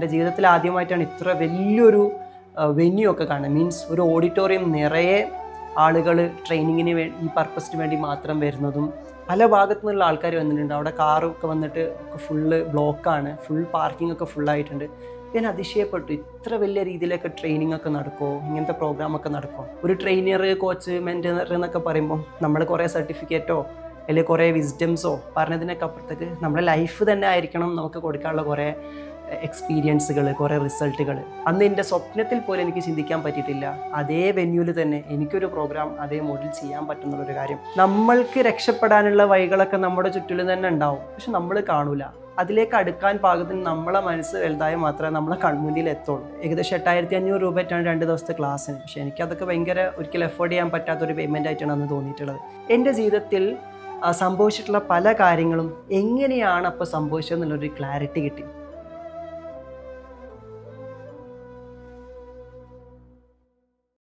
എന്റെ ജീവിതത്തിൽ ആദ്യമായിട്ടാണ് ഇത്ര വലിയൊരു വെന്യൂ ഒക്കെ കാണുന്നത്. മീൻസ് ഒരു ഓഡിറ്റോറിയം നിറയെ ആളുകൾ ട്രെയിനിങ്ങിന് വേ ഈ പർപ്പസിന് വേണ്ടി മാത്രം വരുന്നതും പല ഭാഗത്തു നിന്നുള്ള ആൾക്കാർ വന്നിട്ടുണ്ട്. അവിടെ കാറൊക്കെ വന്നിട്ട് ഒക്കെ ഫുള്ള് ബ്ലോക്കാണ് ഫുൾ പാർക്കിംഗ് ഒക്കെ ഫുള്ളായിട്ടുണ്ട് ഞാൻ അതിശയപ്പെട്ടു. ഇത്ര വലിയ രീതിയിലൊക്കെ ട്രെയിനിങ് ഒക്കെ നടക്കുമോ ഇങ്ങനത്തെ പ്രോഗ്രാം ഒക്കെ നടക്കുമോ ഒരു ട്രെയിനർ കോച്ച് മെന്റർ എന്നൊക്കെ പറയുമ്പോൾ നമ്മൾ കുറേ സർട്ടിഫിക്കറ്റോ അല്ലെങ്കിൽ കുറേ വിസ്ഡംസോ പറഞ്ഞതിനൊക്കെ അപ്പുറത്തേക്ക് നമ്മുടെ ലൈഫ് തന്നെ ആയിരിക്കണം നമുക്ക് കൊടുക്കാനുള്ള കുറേ എക്സ്പീരിയൻസുകൾ കുറേ റിസൾട്ടുകൾ അന്ന് എന്റെ സ്വപ്നത്തിൽ പോലും എനിക്ക് ചിന്തിക്കാൻ പറ്റിയിട്ടില്ല. അതേ വെന്യൂവിൽ തന്നെ എനിക്കൊരു പ്രോഗ്രാം അതേ മോഡിൽ ചെയ്യാൻ പറ്റുന്നുള്ളൊരു കാര്യം. നമ്മൾക്ക് രക്ഷപ്പെടാനുള്ള വഴികളൊക്കെ നമ്മുടെ ചുറ്റിലും തന്നെ ഉണ്ടാവും. പക്ഷെ നമ്മൾ കാണൂല. അതിലേക്ക് അടുക്കാൻ പാകത്തിന് നമ്മളെ മനസ്സ് വലുതായ മാത്രമേ നമ്മളെ കൺമുന്നിൽ എത്തുള്ളൂ. ഏകദേശം എട്ടായിരത്തി അഞ്ഞൂറ് രൂപയായിട്ടാണ് രണ്ട് ദിവസത്തെ ക്ലാസ്സിന് പക്ഷേ എനിക്കതൊക്കെ ഭയങ്കര ഒരിക്കലും എഫോർഡ് ചെയ്യാൻ പറ്റാത്തൊരു പേയ്മെന്റ് ആയിട്ടാണ് അന്ന് തോന്നിയിട്ടുള്ളത്. എന്റെ ജീവിതത്തിൽ സംഭവിച്ചിട്ടുള്ള പല കാര്യങ്ങളും എങ്ങനെയാണ് അപ്പോൾ സംഭവിച്ചതെന്നുള്ളൊരു ക്ലാരിറ്റി കിട്ടി.